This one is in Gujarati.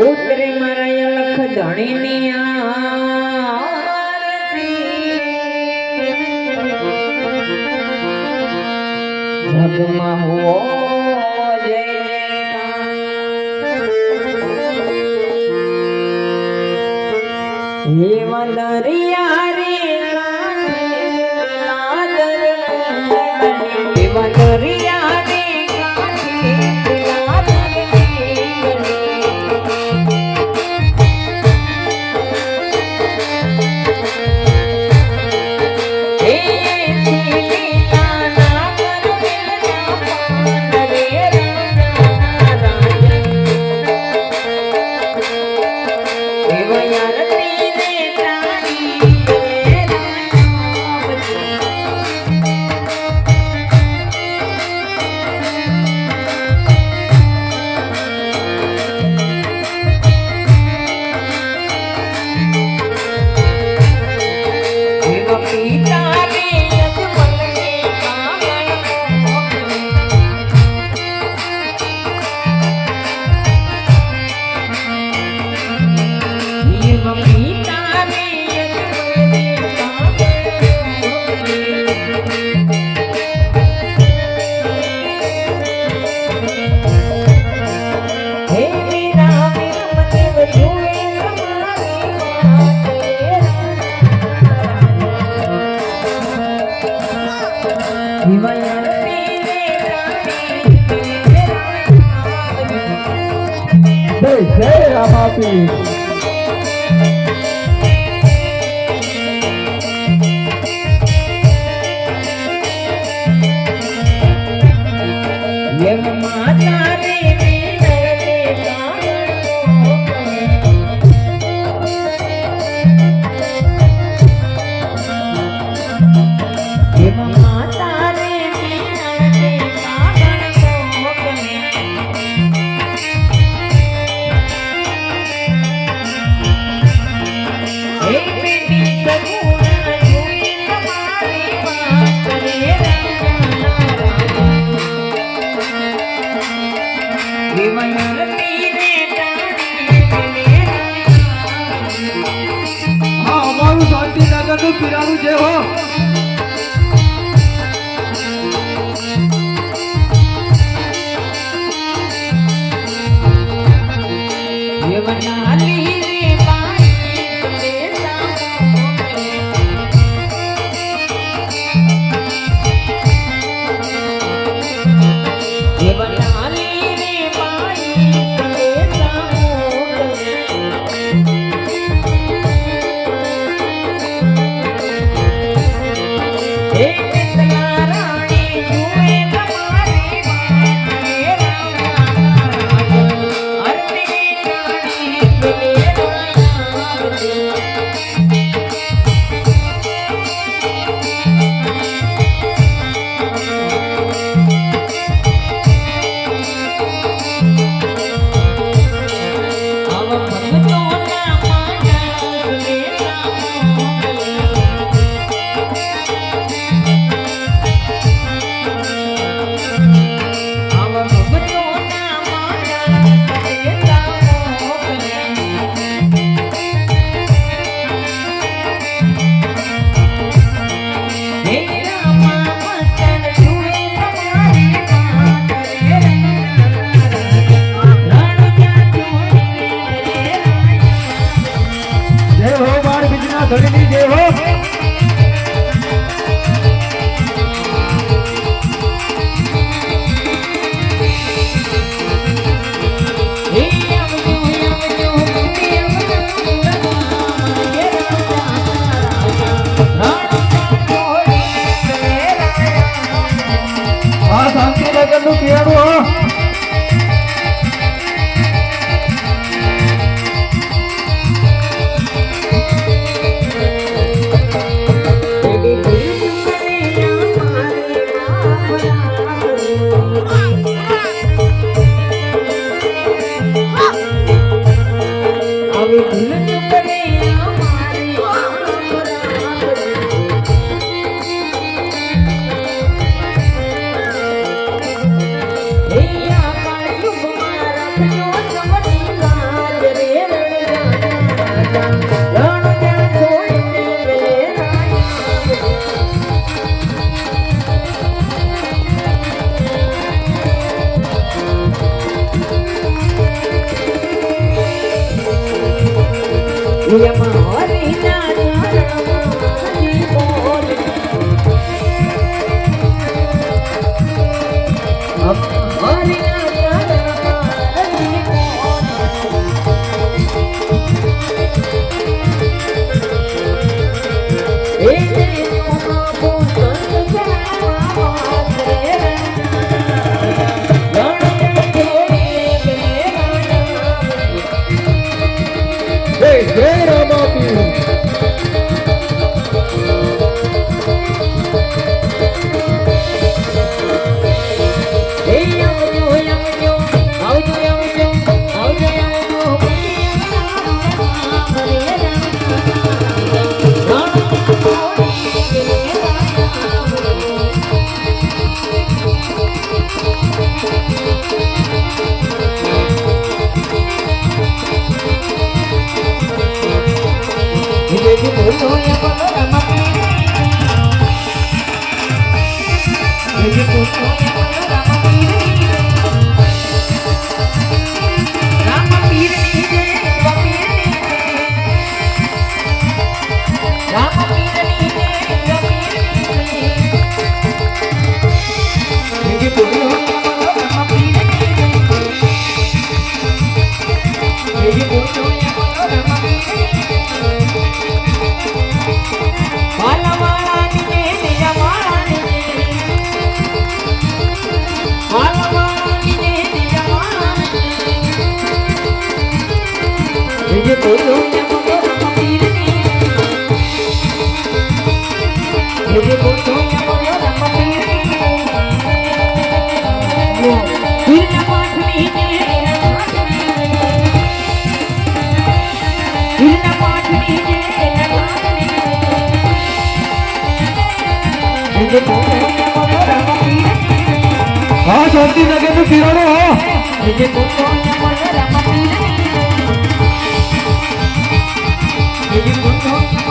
ઉતરે મારા લખ ધણીની ભગમાં હોવો એવા દરિયા રે દરિયા જય રામ માતા પીરાનું જે હો. દેવના দিলে llama Thank you. હા શાંતિનગરનું પીરાણું હા. Thank you.